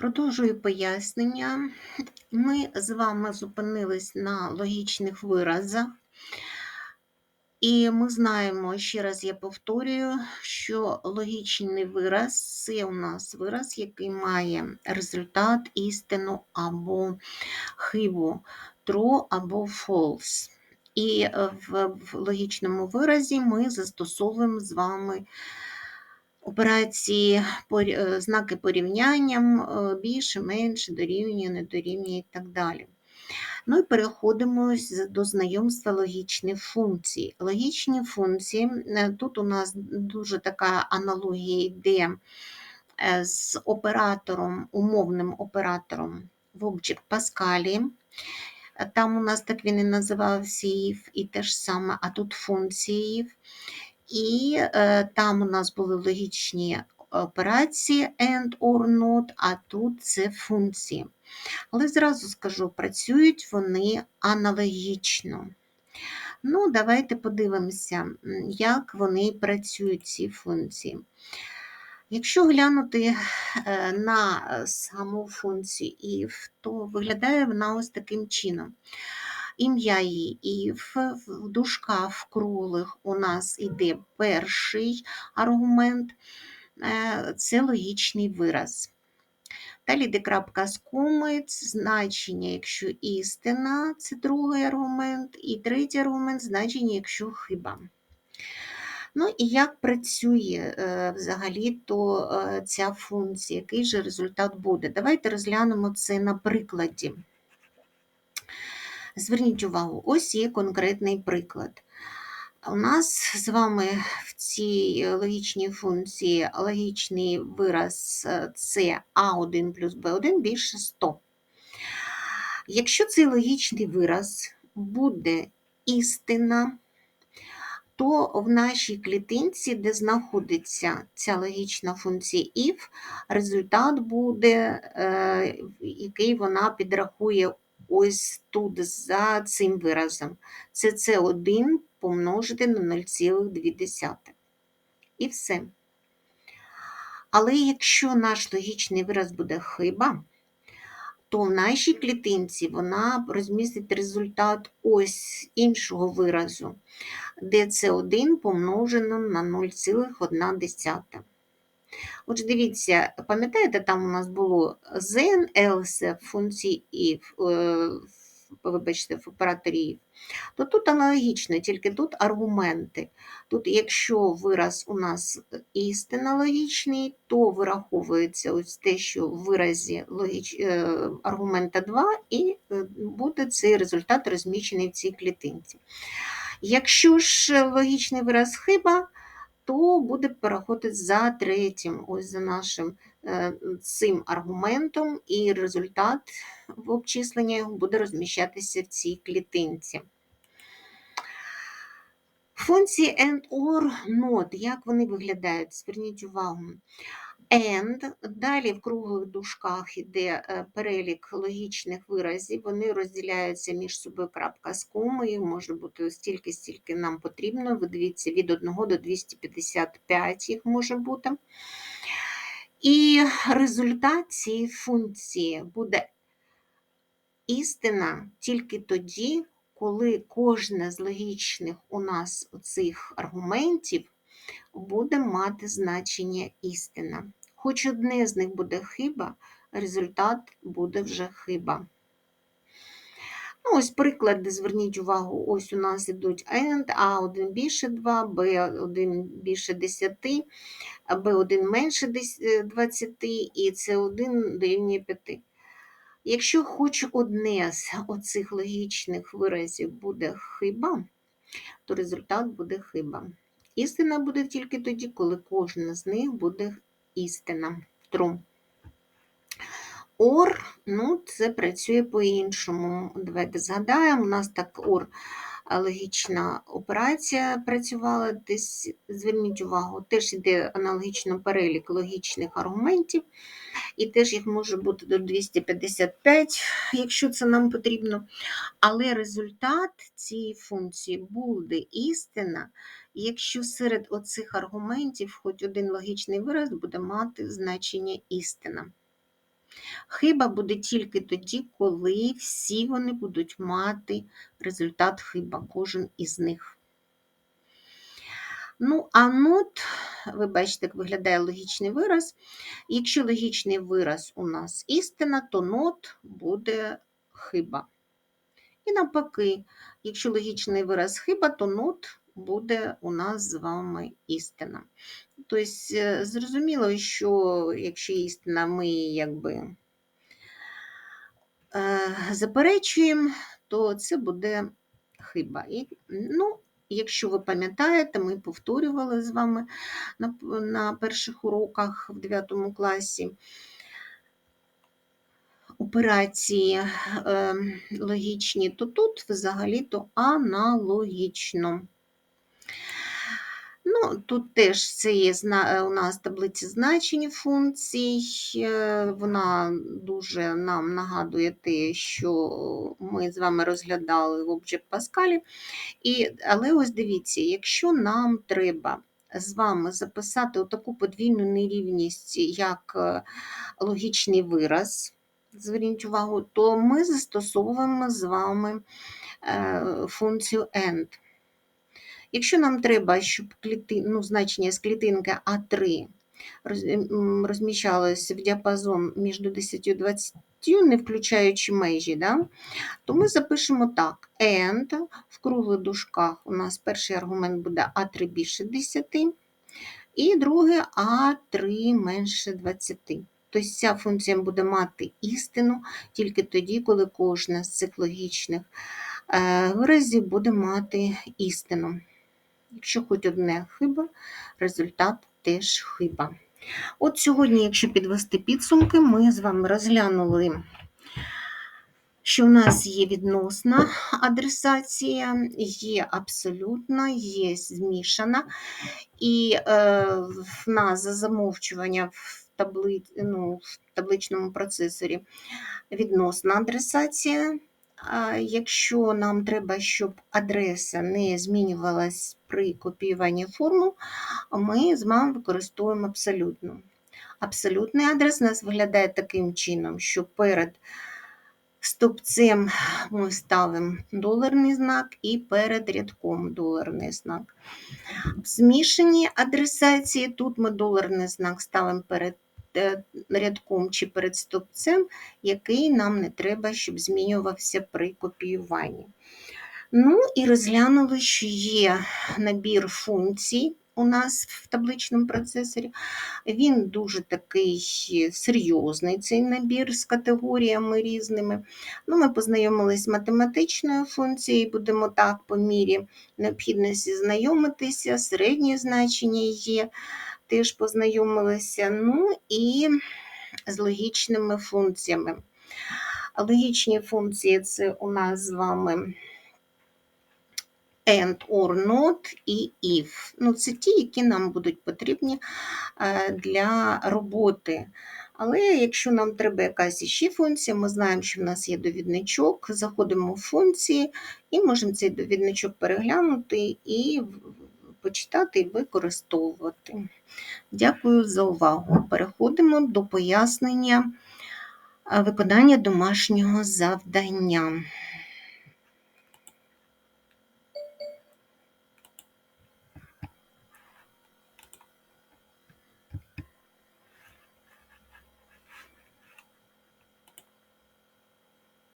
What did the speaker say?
Продовжую пояснення. Ми з вами зупинились на логічних виразах, і ми знаємо, ще раз я повторюю, що логічний вираз це у нас вираз, який має результат істину або хибу, true або false. І в, в логічному виразі ми застосовуємо з вами операції, знаки порівняння, е, більше, менше, дорівнює, не дорівнює і так далі. Ну і переходимо до знайомства логічних функцій. Логічні функції, е, тут у нас дуже така аналогія йде е, з оператором, умовним оператором в Object Pascal. Там у нас так він і називався if, і те ж саме, а тут функції. І е, там у нас були логічні операції and or not, а тут це функції. Але зразу скажу, працюють вони аналогічно. Ну, давайте подивимося, як вони працюють, ці функції. Якщо глянути е, на саму функцію if, то виглядає вона ось таким чином. Ім'я її if, в дужках в круглих у нас іде перший аргумент, е, це логічний вираз. Далі йде крапка з коми, значення, якщо істина, це другий аргумент, і третій аргумент значення, якщо хиба. Ну і як працює е, взагалі то е, ця функція, який же результат буде? Давайте розглянемо це на прикладі. Зверніть увагу, ось є конкретний приклад. У нас з вами в цій логічній функції логічний вираз е, це А1 плюс Б1 більше 100. Якщо цей логічний вираз буде істина, то в нашій клітинці, де знаходиться ця логічна функція if, результат буде, е, який вона підрахує ось тут за цим виразом. Це С1 помножити на 0,2. І все. Але якщо наш логічний вираз буде хиба, то в нашій клітинці вона розмістить результат ось іншого виразу, де це 1 помножено на 0,1. Отже, дивіться, пам'ятаєте, там у нас було then, else функції if, е, вибачте, в операторі. То тут аналогічно, тільки тут аргументи. Тут, якщо вираз у нас істинно логічний, то вираховується ось те, що в виразі логіч... е, аргумента 2, і е, буде цей результат розміщений в цій клітинці. Якщо ж логічний вираз хиба, то буде переходити за третім, ось за нашим е, цим аргументом, і результат в обчисленні буде розміщатися в цій клітинці. Функції AND OR NOT, як вони виглядають? Зверніть увагу. AND, далі в круглих дужках йде е, перелік логічних виразів, вони розділяються між собою крапка з комою, може бути стільки, стільки нам потрібно. Ви дивіться, від 1 до 255 їх може бути. І результат цієї функції буде істина тільки тоді, коли кожне з логічних у нас цих аргументів буде мати значення істина. Хоч одне з них буде хиба, результат буде вже хиба. Ну, ось приклади, зверніть увагу, ось у нас ідуть AND, А1 більше 2, Б1 більше 10, Б1 менше 20 і С1 дорівнює 5. Якщо хоч одне з оцих логічних виразів буде хиба, то результат буде хиба. Істина буде тільки тоді, коли кожна з них буде істина. True. OR, ну, це працює по-іншому. Давайте згадаємо, у нас так OR логічна операція працювала. Десь, зверніть увагу, теж йде аналогічно перелік логічних аргументів, і теж їх може бути до 255, якщо це нам потрібно. Але результат цієї функції буде істина, якщо серед оцих аргументів хоч один логічний вираз буде мати значення істина. Хиба буде тільки тоді, коли всі вони будуть мати результат хиба, кожен із них. Ну, а нот, ви бачите, як виглядає логічний вираз. Якщо логічний вираз у нас істина, то нот буде хиба. І навпаки, якщо логічний вираз хиба, то нот буде у нас з вами істина. Тобто, е, зрозуміло, що якщо істина, ми якби е, заперечуємо, то це буде хиба. І, ну, Якщо ви пам'ятаєте, ми повторювали з вами на на перших уроках в 9 класі операції е, логічні, то тут взагалі-то аналогічно. Ну, Тут теж це є у нас таблиці значень функцій, е, вона дуже нам нагадує те, що ми з вами розглядали в Object Pascal. І, Але ось дивіться, якщо нам треба з вами записати таку подвійну нерівність, як е, логічний вираз, зверніть увагу, то ми застосовуємо з вами е, функцію AND. Якщо нам треба, щоб кліти, ну, значення з клітинки А3 розміщалося в діапазон між 10 і 20, не включаючи межі, да, то ми запишемо так: and в круглих дужках у нас перший аргумент буде А3 більше 10, і другий А3 менше 20. Тобто ця функція буде мати істину тільки тоді, коли кожна з цих логічних е, виразів буде мати істину. Якщо хоч одне хиба, результат теж хиба. От сьогодні, якщо підвести підсумки, ми з вами розглянули, що в нас є відносна адресація, є абсолютна, є змішана, і е, в нас за замовчування в, табли, ну, в табличному процесорі відносна адресація. Якщо нам треба, щоб адреса не змінювалась при копіюванні формул, ми з вами використовуємо абсолютну. Абсолютний адрес у нас виглядає таким чином, що перед стопцем ми ставимо доларний знак і перед рядком доларний знак. В змішаній адресації тут ми доларний знак ставимо перед рядком чи перед стопцем, який нам не треба, щоб змінювався при копіюванні. Ну і розглянули, що є набір функцій у нас в табличному процесорі. Він дуже такий серйозний, цей набір з категоріями різними. Ну, Ми познайомилися з математичною функцією, будемо так по мірі необхідності знайомитися, середнє значення є теж познайомилися. Ну і з логічними функціями. Логічні функції це у нас з вами and, or, not і if. Ну, Це ті, які нам будуть потрібні е, для роботи. Але якщо нам треба якась іще функція, ми знаємо, що в нас є довідничок, заходимо в функції і можемо цей довідничок переглянути і почитати і використовувати. Дякую за увагу. Переходимо до пояснення виконання домашнього завдання.